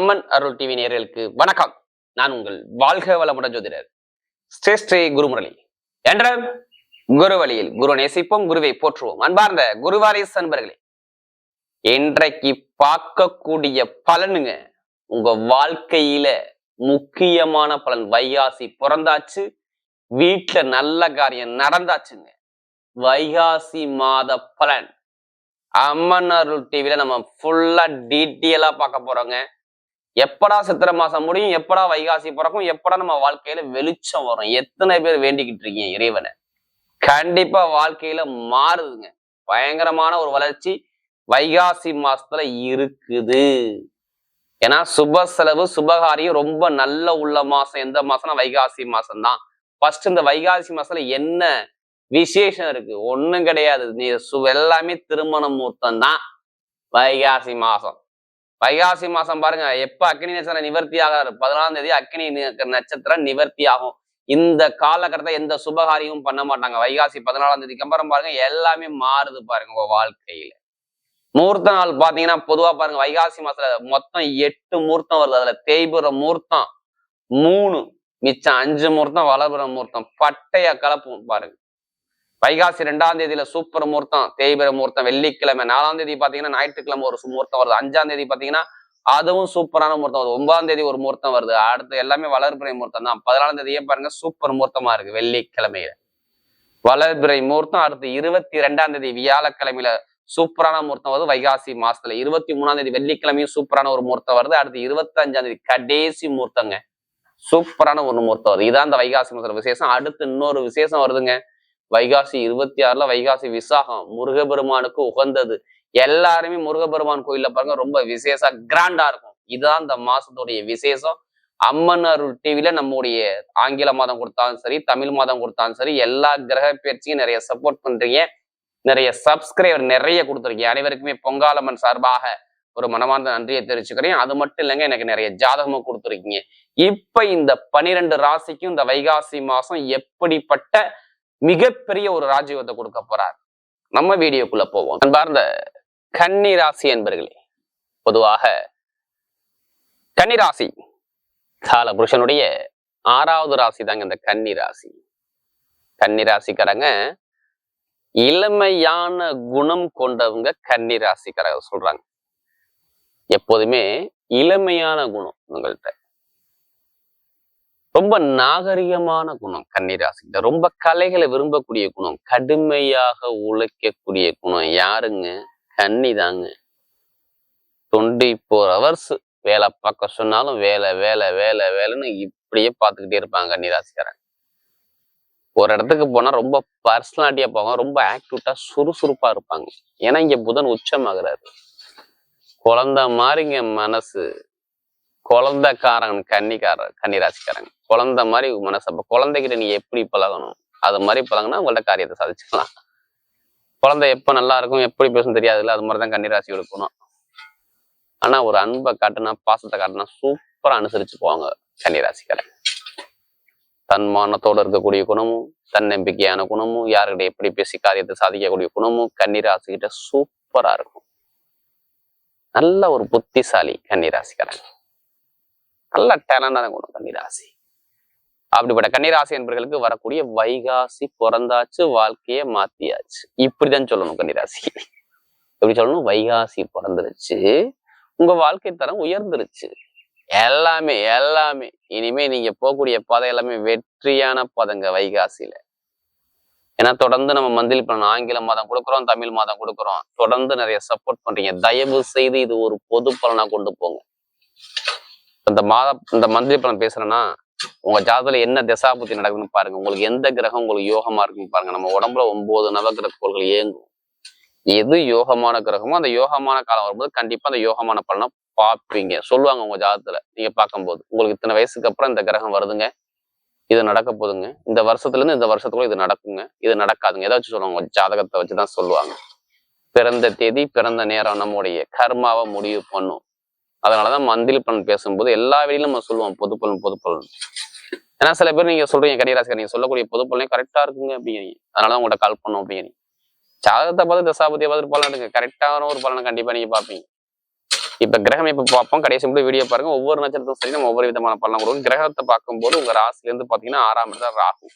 அம்மன் அருள் TV நேர்களுக்கு வணக்கம். நான் உங்கள் வாழ்க வளமுடன் ஜோதிடர் ஸ்ரீ ஸ்ரீ குருமுரளி. என்ற குரு வழியில் குரு நேசிப்போம் குருவை போற்றுவோம். அன்பார்ந்த குருவாரிஸ் அன்பர்களே இன்றைக்கு பார்க்கக்கூடிய பலனுங்க உங்க வாழ்க்கையில முக்கியமான பலன். வைகாசி பிறந்தாச்சு வீட்டுல நல்ல காரியம் நடந்தாச்சுங்க. வைகாசி மாத பலன். அம்மன் அருள் டிவில நம்ம ஃபுல்லா டீட்டெயிலா பார்க்க போறோங்க. எப்படா சித்திரை மாசம் முடியும் எப்படா வைகாசி பிறக்கும் எப்படா நம்ம வாழ்க்கையில வெளிச்சம் வரும். எத்தனை பேர் வேண்டிக்கிட்டு இருக்கீங்க இறைவனை? கண்டிப்பா வாழ்க்கையில மாறுதுங்க. பயங்கரமான ஒரு வளர்ச்சி வைகாசி மாசத்துல இருக்குது. ஏன்னா சுப செலவு சுபகாரியம் ரொம்ப நல்ல உள்ள மாசம். எந்த மாசம்னா வைகாசி மாசம் தான் ஃபர்ஸ்ட் இந்த வைகாசி மாசத்துல என்ன விசேஷம் இருக்கு? ஒண்ணும் கிடையாது. நீ சு எல்லாமே திருமண முகூர்த்தம் தான் வைகாசி மாசம். வைகாசி மாசம் பாருங்க எப்ப அக்னி நட்சத்திரம் நிவர்த்தி ஆகாது? பதினாலாம் தேதி அக்னி நட்சத்திரம் நிவர்த்தி ஆகும். இந்த காலகட்டத்தை எந்த சுபகாரியமும் பண்ண மாட்டாங்க. வைகாசி பதினாலாம் தேதிக்கு அப்புறம் பாருங்க எல்லாமே மாறுது பாருங்க உங்க வாழ்க்கையில. மூர்த்த நாள் பாத்தீங்கன்னா பொதுவா பாருங்க வைகாசி மாசத்துல மொத்தம் எட்டு முகூர்த்தம் வருது. அதுல தேய்புற முகூர்த்தம் மூணு மிச்சம் அஞ்சு முகூர்த்தம் வளர்புற முகூர்த்தம் பட்டைய கலப்பும் பாருங்க. வைகாசி ரெண்டாம் தேதியில சூப்பர் முகூர்த்தம் தேய்பிர முகூர்த்தம் வெள்ளிக்கிழமை நாலாம் தேதி பாத்தீங்கன்னா ஞாயிற்றுக்கிழமை ஒரு முகூர்த்தம் வருது. அஞ்சாம் தேதி பாத்தீங்கன்னா அதுவும் சூப்பரான முகூர்த்தம் வருது. ஒன்பதாம் தேதி ஒரு முகூர்த்தம் வருது. அடுத்து எல்லாமே வளர்பிறை முகூர்த்தம் தான். பதினாலாம் தேதியே பாருங்க சூப்பர் முகூர்த்தமா இருக்கு வெள்ளிக்கிழமையில. வளர்பிறை முகூர்த்தம். அடுத்து இருபத்தி ரெண்டாம் தேதி வியாழக்கிழமையில சூப்பரான முகூர்த்தம் வருது வைகாசி மாசத்துல. இருபத்தி மூணாம் தேதி வெள்ளிக்கிழமையும் சூப்பரான ஒரு முகூர்த்தம் வருது. அடுத்து இருபத்தி அஞ்சாம் தேதி கடைசி முகூர்த்தங்க. சூப்பரான ஒரு முகூர்த்தம் வருது. இதான் அந்த வைகாசி மாசத்துல விசேஷம். அடுத்து இன்னொரு விசேஷம் வருதுங்க. வைகாசி இருபத்தி ஆறுல வைகாசி விசாகம் முருகபெருமானுக்கு உகந்தது. எல்லாருமே முருகபெருமான் கோயில்ல பாருங்க ரொம்ப விசேஷ கிராண்டா இருக்கும். இதுதான் இந்த மாசத்துடைய விசேஷம். அம்மன் அருள் டிவில நம்முடைய ஆங்கில மாதம் கொடுத்தாலும் சரி தமிழ் மாதம் கொடுத்தாலும் சரி எல்லா கிரக பயிற்சியும் நிறைய சப்போர்ட் பண்றீங்க. நிறைய சப்ஸ்கிரைபர் நிறைய கொடுத்துருக்கீங்க. அனைவருக்குமே பொங்காலம்மன் சார்பாக ஒரு மனமார்ந்த நன்றியை தெரிவிச்சுக்கிறேன். அது மட்டும் இல்லைங்க எனக்கு நிறைய ஜாதகமும் கொடுத்துருக்கீங்க. இப்ப இந்த பனிரெண்டு ராசிக்கும் இந்த வைகாசி மாசம் எப்படிப்பட்ட மிகப்பெரிய ஒரு ராஜயோகத்தை கொடுக்க போறார். நம்ம வீடியோக்குள்ள போவோம். அன்பார்ந்த கன்னி ராசி என்பர்களே பொதுவாக கன்னி ராசி கால புருஷனுடைய ஆறாவது ராசி தாங்க இந்த கன்னி ராசி கன்னி ராசிக்காரங்க இளமையான குணம் கொண்டவங்க கன்னி ராசிக்காரங்க சொல்றாங்க. எப்போதுமே இளமையான குணம் உங்கள்கிட்ட ரொம்ப நாகரிகமான குணம் கன்னிராசிக்கிட்ட ரொம்ப கலைகளை விரும்பக்கூடிய குணம் கடுமையாக உழைக்கக்கூடிய குணம் யாருங்க? கன்னி தாங்க டுவெண்ட்டி ஃபோர் ஹவர்ஸ் வேலை பார்க்க சொன்னாலும் வேலை வேலை வேலை வேலைன்னு இப்படியே பார்த்துக்கிட்டே இருப்பாங்க கன்னிராசிக்காரன் ஒரு இடத்துக்கு போனா ரொம்ப பர்சனாலிட்டியா போவாங்க ரொம்ப ஆக்டிவிட்டா சுறுசுறுப்பா இருப்பாங்க. ஏன்னா இங்க புதன் உச்சமாகிறாரு. குழந்தை மாதிரிங்க மனசு. குழந்தைக்காரன் கன்னிக்காரன் கன்னிராசிக்காரன். குழந்தை மாதிரி மனசு. குழந்தைகிட்ட நீ எப்படி பழகணும்? அது மாதிரி பழகினா உங்கள்ட்ட காரியத்தை சாதிச்சுக்கலாம். குழந்தை எப்ப நல்லா இருக்கும் எப்படி பேசணும் தெரியாதுல்ல அது மாதிரிதான் கன்னிராசி எடுக்கணும் ஆனா ஒரு அன்பை காட்டுனா பாசத்தை காட்டுனா சூப்பரா அனுசரிச்சு போவாங்க கன்னிராசிக்காரன். தன்மானத்தோட இருக்கக்கூடிய குணமும் தன்னம்பிக்கையான குணமும் யாருக்கிட்ட எப்படி பேசி காரியத்தை சாதிக்கக்கூடிய குணமும் கன்னிராசிக்கிட்ட சூப்பரா இருக்கும். நல்ல ஒரு புத்திசாலி கன்னிராசிக்காரன். நல்ல டேலண்டான குணம் கன்னிராசி. அப்படிப்பட்ட கன்னிராசி என்பவர்களுக்கு வரக்கூடிய வைகாசி பிறந்தாச்சு வாழ்க்கைய மாத்தியாச்சு. இப்படிதான் சொல்லணும் கன்னிராசி. எப்படி சொல்லணும்? வைகாசி பிறந்துருச்சு. உங்க வாழ்க்கை தரம் உயர்ந்துருச்சு. எல்லாமே எல்லாமே. இனிமே நீங்க போகக்கூடிய பாதை எல்லாமே வெற்றியான பாதைங்க வைகாசியில. ஏன்னா தொடர்ந்து நம்ம மந்திரி பண்ண ஆங்கில மாதம் கொடுக்குறோம் தமிழ் மாதம் கொடுக்குறோம். தொடர்ந்து நிறைய சப்போர்ட் பண்றீங்க. தயவு செய்து இது ஒரு பொது பலனா கொண்டு போங்க. இந்த மாத இந்த மந்திரி பலன் பேசுறேன்னா உங்க ஜாதகத்துல என்ன திசாபுத்தி நடக்குதுன்னு பாருங்க. உங்களுக்கு எந்த கிரகம் உங்களுக்கு யோகமா இருக்குன்னு பாருங்க. நம்ம உடம்புல ஒன்பது நவகிரக கோள்கள் இயங்கும். எது யோகமான கிரகமோ அந்த யோகமான காலம் வரும்போது கண்டிப்பா அந்த யோகமான பலனை பார்ப்பீங்க. சொல்லுவாங்க உங்க ஜாதகத்துல. நீங்க பார்க்கும்போது. உங்களுக்கு இத்தனை வயசுக்கு அப்புறம் இந்த கிரகம் வருதுங்க. இது நடக்க போகுதுங்க. இந்த வருஷத்துல இருந்து இந்த வருஷத்துக்குள்ள இது நடக்குங்க. இது நடக்காதுங்க. ஏதாச்சும் சொல்லுவாங்க. உங்க ஜாதகத்தை வச்சுதான் சொல்லுவாங்க. பிறந்த தேதி பிறந்த நேரம் நம்முடைய கர்மாவை முடிவு பண்ணும். அதனாலதான் மந்தில் பலன் பேசும்போது எல்லா வெளியிலும் நம்ம சொல்லுவோம் பொதுப்பலன் பொதுப்பலன். ஏன்னா சில பேர் நீங்க சொல்றீங்க கடிராசிகர் நீங்க சொல்லக்கூடிய பொது பலனே கரெக்டா இருக்குங்க அப்படிங்கிறீங்க. அதனால உங்கள்கிட்ட கால் பண்ணோம் அப்படிங்கிறீங்க. ஜாதகத்தை பார்த்து தசாபதியை பார்த்து பலன் எடுங்க. கரெக்டான ஒரு பலனை கண்டிப்பா நீங்க பார்ப்பீங்க. இப்ப கிரகம் இப்ப பார்ப்போம். கடைசி மட்டும் வீடியோ பாருங்க. ஒவ்வொரு நட்சத்திரத்தும் சரி நம்ம ஒவ்வொரு விதமான பலன் கொடுக்கும் கிரகத்தை பார்க்கும்போது உங்க ராசில இருந்து பாத்தீங்கன்னா ஆறாம் இடத்துல ராகு.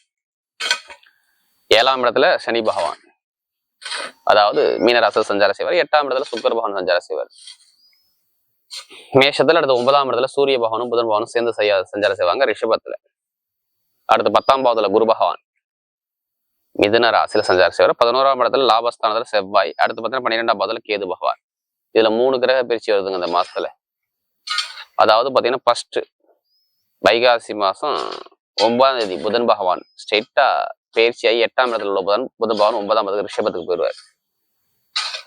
ஏழாம் இடத்துல சனி பகவான். அதாவது மீனராசியில் சஞ்சார செய்வார். எட்டாம் இடத்துல சுக்கர பகவான் சஞ்சார செய்வார். மேஷத்துல அடுத்து ஒன்பதாம் இடத்துல சூரிய பகவானும் புதன் பகவானும் சேர்ந்து செய்ய சஞ்சாரம் செய்வாங்க ரிஷபத்துல. அடுத்து பத்தாம் பாவத்துல குரு பகவான் மிதுன ராசியில சஞ்சாரம் செய்வார். பதினோராம் இடத்துல லாபஸ்தானத்துல செவ்வாய். அடுத்து பார்த்தீங்கன்னா பன்னிரெண்டாம் பாவத்துல கேது பகவான். இதுல மூணு கிரக பிரிச்சு வருதுங்க இந்த மாசத்துல. அதாவது பாத்தீங்கன்னா ஃபர்ஸ்ட் வைகாசி மாசம் ஒன்பதாம் தேதி புதன் பகவான் ஸ்ட்ரெயிட்டா பயிற்சியாகி எட்டாம் இடத்துல உள்ள புதன் புதன் பகவான் ஒன்பதாம் இடத்துக்கு ரிஷபத்துக்கு போயிடுவார்.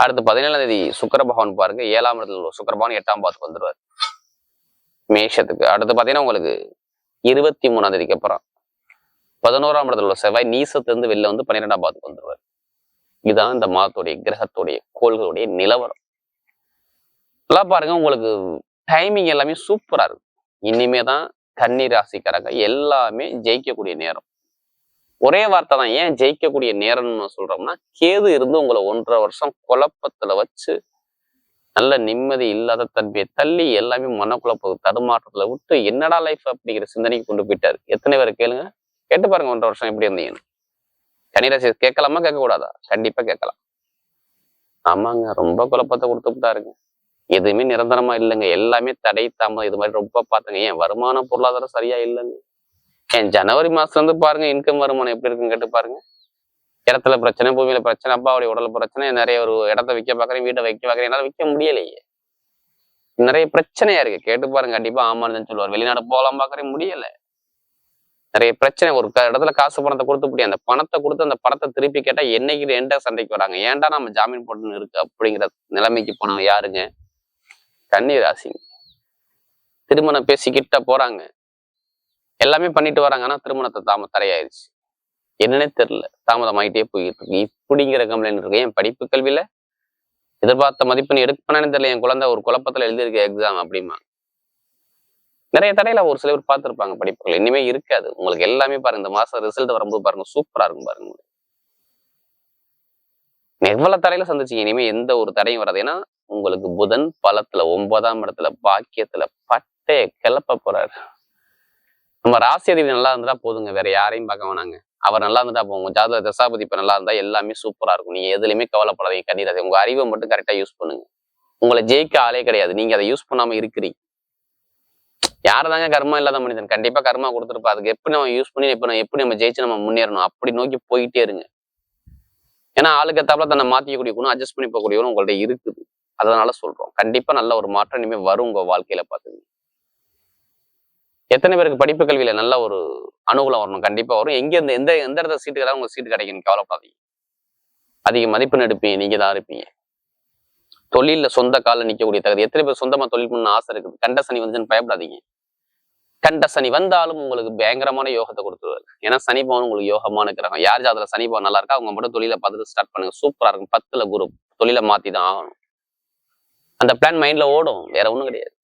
அடுத்து பதினேழாம் தேதி சுக்கர பகவான் பாருங்க. ஏழாம் இடத்துல உள்ள சுக்கர பகவான் எட்டாம் பாத்துக்கு வந்துடுவார் மேஷத்துக்கு. அடுத்து பாத்தீங்கன்னா உங்களுக்கு இருபத்தி மூணாம் தேதிக்கு அப்புறம் பதினோராம் இடத்துல உள்ள செவ்வாய் நீசத்திலிருந்து வெளில வந்து பன்னிரெண்டாம் பாத்துக்கு வந்துடுவார் இதுதான் இந்த மாதத்துடைய கிரகத்துடைய கோள்களுடைய நிலவரம். எல்லாம் பாருங்க உங்களுக்கு டைமிங் எல்லாமே சூப்பரா இருக்கு. இனிமே தான் கன்னி ராசிக்காரங்க எல்லாமே ஜெயிக்கக்கூடிய நேரம். ஒரே வார்த்தை தான். ஏன் ஜெயிக்கக்கூடிய நேரம்னு சொல்றோம்னா கேது இருந்து உங்களை ஒன்றரை வருஷம் குழப்பத்துல வச்சு நல்ல நிம்மதி இல்லாத தன்மையை தள்ளி எல்லாமே மனக்குழப்ப தடுமாற்றத்துல விட்டு என்னடா லைஃப் அப்படிங்கிற சிந்தனைக்கு கொண்டு போயிட்டாரு. எத்தனை பேர் கேளுங்க. கேட்டு பாருங்க ஒன்றரை வருஷம் எப்படி இருந்தீங்கன்னு. கனிராசி கேட்கலாமா கேட்கக்கூடாதா? கண்டிப்பா கேட்கலாம். ஆமாங்க ரொம்ப குழப்பத்தை கொடுத்துட்டாருங்க எதுவுமே நிரந்தரமா இல்லைங்க. எல்லாமே தடை தாமதம் இது மாதிரி ரொம்ப பார்த்துங்க. ஏன் வருமான பொருளாதாரம் சரியா இல்லைங்க. ஜனவரி மாசத்துல இருந்து பாருங்க இன்கம் வருமானம் எப்படி இருக்குன்னு கேட்டு பாருங்க. இடத்துல பிரச்சனை பூமியில பிரச்சனை அப்பாவுடைய உடல் பிரச்சனை நிறைய ஒரு இடத்த விற்க பாக்குறேன் வீட்டை வைக்க பாக்குறேன் என்னால விற்க முடியலையே. நிறைய பிரச்சனையா இருக்கு. கேட்டு பாருங்க கண்டிப்பா ஆமான்னு சொல்லுவார். வெளிநாடு போகலாம் பாக்குறேன் முடியல. நிறைய பிரச்சனை ஒரு க- இடத்துல காசு பணத்தை கொடுத்து அந்த பணத்தை கொடுத்து அந்த பணத்தை திருப்பி கேட்டா என்னைக்கு எந்த சண்டைக்கு வராங்க? ஏன்டா நம்ம ஜாமீன் போட்டுன்னு இருக்கு? அப்படிங்கிற நிலைமைக்கு போனவங்க யாருங்க? கன்னி ராசிங்க திருமணம் பேசிக்கிட்ட போறாங்க. எல்லாமே பண்ணிட்டு வராங்க. ஆனால் திருமணத்தை தாம தடையாயிருச்சு. என்னன்னே தெரில தாமதம் ஆயிட்டே போயிட்டு இருக்கு. இப்படிங்கிற கம்ப்ளைண்ட் இருக்கு. என் படிப்பு கல்வியில எதிர்பார்த்த மதிப்பெண் எடுப்பானு தெரியல. என் குழந்தை ஒரு குழப்பத்துல எழுதியிருக்க எக்ஸாம் அப்படிமா. நிறைய தடையில ஒரு சிலர் பார்த்துருப்பாங்க படிப்புகள். இனிமே இருக்காது. உங்களுக்கு எல்லாமே பாருங்க. இந்த மாசம் ரிசல்ட் வரும்போது பாருங்க. சூப்பரா இருக்கும் பாருங்க. எவ்வளவு தடையில சந்திச்சீங்க. இனிமே எந்த ஒரு தடையும் வராது. ஏன்னா உங்களுக்கு புதன் பலத்துல ஒன்பதாம் இடத்துல பாக்கியத்துல பட்டைய கிளப்ப போறாரு. நம்ம ராசி அதிபதி நல்லா இருந்தா போதுங்க. வேற யாரையும் பார்க்க வேணாங்க. அவர் நல்லா இருந்துட்டா போங்க ஜாதக தசாபதி இப்ப நல்லா இருந்தா எல்லாமே சூப்பரா இருக்கும். நீங்க எதுலையுமே கவலைப்படாதீங்க. கண்ணீராசி உங்க அறிவை மட்டும் கரெக்டா யூஸ் பண்ணுங்க. உங்களை ஜெயிக்க ஆளே கிடையாது. நீங்க அதை யூஸ் பண்ணாம இருக்கிறீங்க. யாரதாங்க கர்மா இல்லாத மனிதன்? கண்டிப்பா கர்மா கொடுத்துருப்பா. அதுக்கு எப்படி நம்ம யூஸ் பண்ணி எப்ப நம்ம எப்படி நம்ம ஜெயிச்சு நம்ம முன்னேறணும்? அப்படி நோக்கி போயிட்டே இருங்க. ஏன்னா ஆளுக்கு ஏத்தாப்புல தன்னை மாத்திக்கக்கூடிய குணம் அட்ஜஸ்ட் பண்ணி போகக்கூடிய குணம் உங்கள்ட்ட இருக்குது. அதனால சொல்றோம். கண்டிப்பா நல்ல ஒரு மாற்றம் இனிமே வரும் உங்க வாழ்க்கையில பாத்துக்கோங்க எத்தனை பேருக்கு படிப்பு கல்வியில நல்ல ஒரு அனுகூலம் வரணும்? கண்டிப்பா வரும். எங்க இருந்து எந்த எந்த இடத்துல சீட்டு கிடையாது உங்க சீட்டு கிடைக்கும். கவலைப்படாதீங்க. அதிக மதிப்பெண் எடுப்பீங்க. நீங்க தான் இருப்பீங்க. தொழில சொந்த கால நிக்கக்கூடிய தகுதி. எத்தனை பேர் சொந்தமா தொழில் பண்ண ஆசை இருக்குது? கண்ட சனி வந்துச்சுன்னு பயப்படாதீங்க. கண்ட சனி வந்தாலும் உங்களுக்கு பயங்கரமான யோகத்தை கொடுத்துருவாரு. ஏன்னா சனி பவன் உங்களுக்கு யோகமான இருக்கிறாங்க யார் ஜாதல சனி பவன் நல்லா இருக்கா? அவங்க மட்டும் தொழிலை பார்த்துட்டு ஸ்டார்ட் பண்ணுங்க. சூப்பரா இருக்கும். பத்துல குரு தொழிலை மாத்தி தான் ஆகணும். அந்த பிளான் மைண்ட்ல ஓடும். வேற ஒண்ணும் கிடையாது.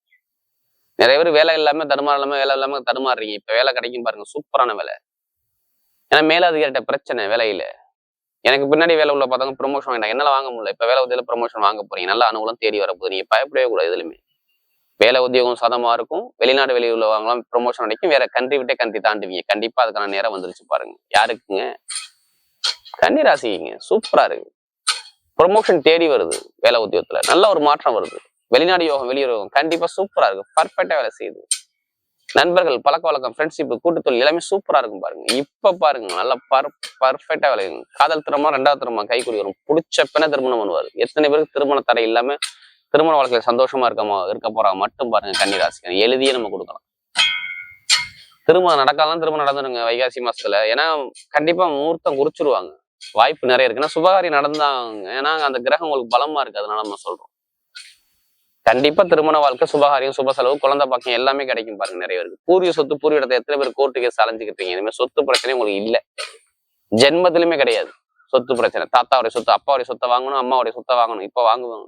நிறைய பேர் வேலை இல்லாம தடுமாற இல்லாம வேலை இல்லாம தடுமாறுறீங்க. இப்ப வேலை கிடைக்கும் பாருங்க சூப்பரான வேலை. ஏன்னா மேலதிகாரிட்ட பிரச்சனை வேலையில. எனக்கு பின்னாடி வேலை உள்ள பார்த்தாங்க ப்ரொமோஷன் வேண்டாம் என்னால வாங்க முடியல. இப்ப வேலை உதவியில ப்ரொமோஷன் வாங்க போறீங்க. நல்ல அனுகூலம் தேடி வரப்போகுது. நீங்க பயப்படவே கூடாது எதுலையுமே. வேலை உத்தியோகம் சதமா இருக்கும். வெளிநாடு வெளியூர்ல வாங்கலாம் ப்ரொமோஷன் கிடைக்கும் வேற கண்ட்ரி விட்டே கண்ட்ரி தாண்டுவீங்க. கண்டிப்பா அதுக்கான நேரம் வந்துருச்சு பாருங்க. யாருக்குங்க? கன்னி ராசிங்க சூப்பரா இருக்கு. ப்ரொமோஷன் தேடி வருது. வேலை உத்தியோகத்துல. நல்ல ஒரு மாற்றம் வருது. வெளிநாடு யோகம் வெளியுறவும் கண்டிப்பா சூப்பரா இருக்கு பர்ஃபெக்டா வேலை செய்யுது. நண்பர்கள் பழக்க வழக்கம் ஃப்ரெண்ட்ஷிப் கூட்டுத்தொழில் எல்லாமே சூப்பரா இருக்கும் பாருங்க. இப்ப பாருங்க நல்லா பர் பர்ஃபெக்டா வேலை காதல் திருமணம் ரெண்டாவது திருமணம் கைக்குடி வரும். பிடிச்ச பின்ன திருமணம் பண்ணுவாரு. எத்தனை பேருக்கு திருமண தடை இல்லாம திருமண வாழ்க்கையில சந்தோஷமா இருக்கமா இருக்க போறாங்க மட்டும் பாருங்க கன்னிராசி எழுதியே நம்ம கொடுக்கலாம். திருமணம் நடக்கலாம் திருமணம் நடந்துருங்க வைகாசி மாசத்துல. ஏன்னா கண்டிப்பா முகூர்த்தம் குறிச்சிருவாங்க. வாய்ப்பு நிறைய இருக்கு. ஏன்னா சுபகாரியம் நடந்தாங்க. ஏன்னா அந்த கிரகம் உங்களுக்கு பலமா இருக்கு. அதனால நம்ம சொல்றோம். கண்டிப்பா திருமண வாழ்க்கை சுபகாரியம் சுப செலவு குழந்தை பாக்கியம் எல்லாமே கிடைக்கும் பாருங்க நிறைய பேருக்கு. பூர்வீக சொத்து பூர்வீகத்தை எத்தனை பேர் கோர்ட்டு கேஸ் அலைஞ்சுக்கிட்டீங்க இனிமேல் சொத்து பிரச்சனை உங்களுக்கு இல்ல. ஜென்மத்திலுமே கிடையாது. சொத்து பிரச்சனை. தாத்தாவுடைய சொத்து அப்பாவுடைய சொத்தை வாங்கணும் அம்மாவுடைய சொத்தை வாங்கணும். இப்ப வாங்குவாங்க.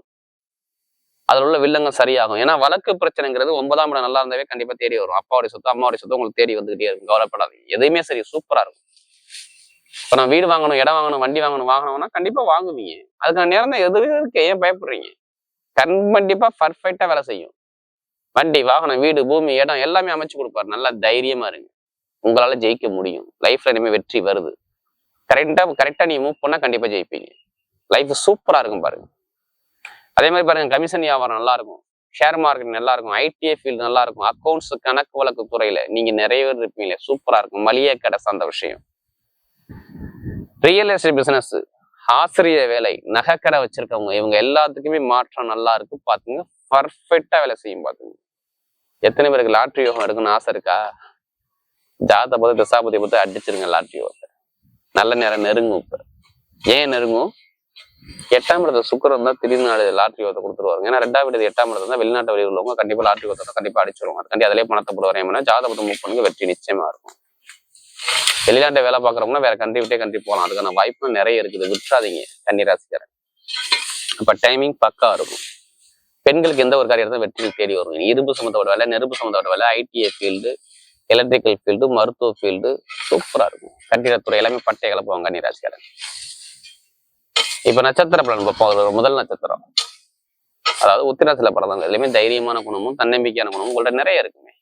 அதுல உள்ள வில்லங்க சரியாகும். ஏன்னா வழக்கு பிரச்சனைங்கிறது ஒன்பதாம் இடம் நல்லா இருந்தாவே கண்டிப்பா தேடி வரும். அப்பாவுடைய சொத்து அம்மாவுடைய சொத்து உங்களுக்கு தேடி வந்துகிட்டே இருக்கும். கவலைப்படாதீங்க. எதையுமே சரி சூப்பரா இருக்கும். இப்ப நான் வீடு வாங்கணும் இடம் வாங்கணும் வண்டி வாங்கணும் வாங்கணும்னா கண்டிப்பா வாங்குவீங்க. அதுக்கான நேரம் தான் எதுவே இருக்கு ஏன் பயப்படுறீங்க? கண்டிப்பா பர்ஃபெக்டா வேலை செய்யும். வண்டி வாகனம் வீடு பூமி இடம் எல்லாமே அமைச்சு கொடுப்பாரு. நல்லா தைரியமா இருங்க. உங்களால ஜெயிக்க முடியும். லைஃப்ல இனிமே வெற்றி வருது. கரெக்டா கரெக்டா நீ மூவ் பண்ணா கண்டிப்பா ஜெயிப்பீங்க. லைஃப் சூப்பரா இருக்கும் பாருங்க. அதே மாதிரி பாருங்க கமிஷன் வியாபாரம் நல்லா இருக்கும். ஷேர் மார்க்கெட் நல்லா இருக்கும். ஐடிஐ ஃபீல்டு நல்லா இருக்கும். அக்கௌண்ட்ஸ் கணக்கு வழக்கு துறையில நீங்க நிறைய பேர் இருப்பீங்களே சூப்பரா இருக்கும். மளிகை கடை சார்ந்த விஷயம். ரியல் எஸ்டேட் பிசினஸ் ஆசிரிய வேலை நகைக்கடை வச்சிருக்கவங்க இவங்க எல்லாத்துக்குமே மாற்றம் நல்லா இருக்கு பாத்துங்க பர்ஃபெக்டா வேலை செய்யும் பாத்துங்க எத்தனை பேருக்கு லாட்ரி யோகம் எடுக்கணும்னு ஆசை இருக்கா? ஜாத பார்த்து தசாபதி பார்த்து அடிச்சிருங்க லாட்ரி யோகத்தை நல்ல நேரம் நெருங்கும் இப்ப. ஏன் நெருங்கும்? எட்டாம் இடத்துல சுக்கரம் தான் திருநாடு லாட்ரி யோகத்தை கொடுத்துருவாங்க ஏன்னா ரெண்டாம் இடத்து எட்டாம் இடத்துல தான் வெளிநாட்டு வெளியில் உள்ளவங்க கண்டிப்பா லாட்ரி யோகத்தை கண்டிப்பா அடிச்சிருவாங்க. கண்டிப்பா அதிலே பணத்தை போடுவாங்க ஜாதகத்தை மூவ் பண்ணுங்க வெற்றி நிச்சயமா இருக்கும். வெளிநாட்டை வேலை பார்க்குறவங்கன்னா வேற கண்ட்ரி விட்டே கண்ட்ரி போகலாம் அதுக்கான வாய்ப்பு நிறைய இருக்குது. விட்டுறாதீங்க. கன்னிராசிக்காரன் அப்ப டைமிங் பக்கா இருக்கும். பெண்களுக்கு எந்த ஒரு காரியத்தை வெற்றி தேடி வரும் இரும்பு சம்மந்தப்பட்ட வேலை நெருப்பு சம்மந்தப்பட்ட வேலை ஐடிஐ ஃபீல்டு எலக்ட்ரிக்கல் ஃபீல்டு மருத்துவ ஃபீல்டு சூப்பரா இருக்கும். கட்டிடத்துறை எல்லாமே பட்டை கலப்புவாங்க கன்னிராசிக்காரன் இப்ப நட்சத்திர பலன் பார்ப்போம் அதுல முதல் நட்சத்திரம். அதாவது உத்திராசில படம் எல்லாமே தைரியமான குணமும் தன்னம்பிக்கையான குணமும் உங்கள்ட்ட நிறைய இருக்குமே.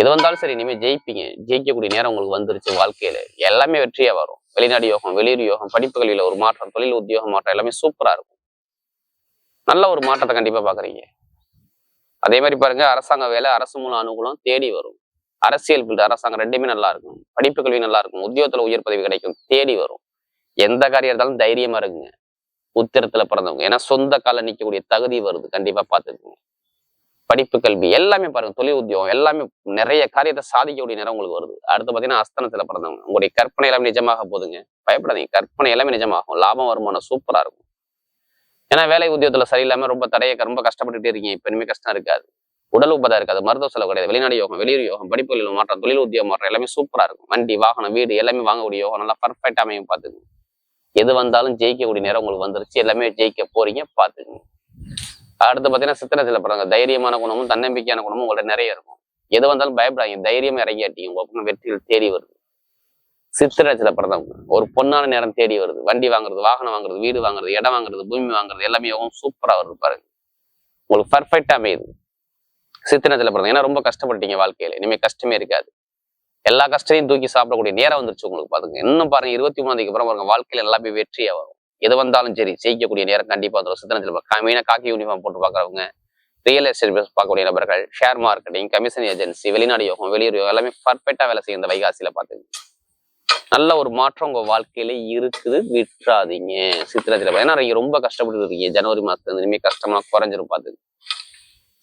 எது வந்தாலும் சரி இனிமே ஜெயிப்பீங்க. ஜெயிக்கக்கூடிய நேரம் உங்களுக்கு வந்துருச்சு வாழ்க்கையில. எல்லாமே வெற்றியா வரும். வெளிநாடு யோகம் வெளியூர் யோகம் படிப்பு ஒரு மாற்றம் தொழில் உத்தியோக மாற்றம் எல்லாமே சூப்பரா இருக்கும். நல்ல ஒரு மாற்றத்தை கண்டிப்பா பாக்குறீங்க. அதே மாதிரி பாருங்க அரசாங்க வேலை அரசு மூலம் அனுகூலம் தேடி வரும். அரசியல் ஃபீல்டு அரசாங்கம் ரெண்டுமே நல்லா இருக்கும். படிப்பு கல்வி நல்லா இருக்கும். உத்தியோகத்துல உயர் பதவி கிடைக்கும் தேடி வரும். எந்த காரியம் இருந்தாலும் தைரியமா இருக்குங்க உத்திரத்துல பிறந்தவங்க. ஏன்னா சொந்த கால நிக்கக்கூடிய தகுதி வருது. கண்டிப்பா பாத்துக்கோங்க. படிப்பு கல்வி எல்லாமே பாருங்க. தொழில் உத்தியோகம் எல்லாமே நிறைய காரியத்தை சாதிக்கக்கூடிய நேரம் உங்களுக்கு வருது. அடுத்து பாத்தீங்கன்னா அஸ்தனத்துல பிறந்தவங்க. உங்களுடைய கற்பனை எல்லாமே நிஜமாக போகுதுங்க பயப்படாதீங்க. கற்பனை எல்லாமே நிஜமாகும். லாபம் வருமானம் சூப்பரா இருக்கும். ஏன்னா வேலை உத்தியோகத்தில் சரியில்லாம ரொம்ப தடைய ரொம்ப கஷ்டப்பட்டுட்டே இருக்கீங்க. இப்போ இனிமேல் கஷ்டம் இருக்காது. உடல் உபதா இருக்காது. மருத்துவ செலவு கிடையாது. வெளிநாடு யோகம் வெளியூர் யோகம் படிப்புகளில் மாற்றம் தொழில் உத்தியோகம் மாற்றம் எல்லாமே சூப்பரா இருக்கும். வண்டி வாகனம் வீடு எல்லாமே வாங்கக்கூடிய யோகம் நல்லா பர்ஃபெக்டாக அமையும். பார்த்துக்கோங்க. எது வந்தாலும் ஜெயிக்கக்கூடிய நேரம் உங்களுக்கு வந்துருச்சு. எல்லாமே ஜெயிக்க போறீங்க. பார்த்துக்கோங்க. அடுத்து பாத்தீங்கன்னா சித்திரத்துல பிறங்க தைரியமான குணமும் தன்னம்பிக்கையான குணமும் உங்கள்ட்ட நிறைய இருக்கும். எது வந்தாலும் பயப்படாதீங்க. தைரியம் இறங்கியாட்டீங்க உங்க பக்கம் வெற்றிகள் தேடி வருது. சித்திரத்துல பிறந்தவங்க. ஒரு பொண்ணான நேரம் தேடி வருது. வண்டி வாங்குறது வாகனம் வாங்குறது வீடு வாங்குறது இடம் வாங்குறது பூமி வாங்குறது எல்லாமே சூப்பரா வருது பாருங்க. உங்களுக்கு பர்ஃபெக்டா அமையுது. சித்திரத்துல பிறந்த ஏன்னா ரொம்ப கஷ்டப்பட்டீங்க வாழ்க்கையில. இனிமே கஷ்டமே இருக்காது. எல்லா கஷ்டத்தையும் தூக்கி சாப்பிடக்கூடிய நேரம் வந்துருச்சு உங்களுக்கு பாருங்க இன்னும் பாருங்க இருபத்தி மூணாந்தேதிக்கு அப்புறம் பாருங்க வாழ்க்கையில எல்லாமே வெற்றியா வரும். எது வந்தாலும் சரி செய்யக்கூடிய நேரம் கண்டிப்பாக வந்துடும் சித்தனத்தில் மெயினா காக்கி யூனிஃபார்ம் போட்டு பார்க்குறவங்க ரியல் எஸ்டேட் பிசினஸ் பார்க்கக்கூடிய நபர்கள் ஷேர் மார்க்கெட்டிங் கமிஷன் ஏஜென்சி வெளிநாடு யோகம் வெளியூர் யோகம் எல்லாமே பர்ஃபெக்டாக வேலை செய்யும் இந்த வைகாசியில பார்த்துங்க. நல்ல ஒரு மாற்றம் உங்க வாழ்க்கையில இருக்குது. விட்டுறாதீங்க. சித்திரத்தில் ஏன்னா நீங்க ரொம்ப கஷ்டப்பட்டு இருக்கீங்க. ஜனவரி மாதத்துல இருந்து இனிமே கஷ்டமா குறைஞ்சிரும் பார்த்துங்க.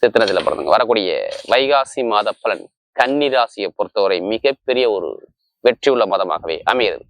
சித்திரத்தில் பிறந்தவங்க. வரக்கூடிய வைகாசி மாத பலன் கன்னிராசியை பொறுத்தவரை மிகப்பெரிய ஒரு வெற்றியுள்ள மதமாகவே அமைகிறது.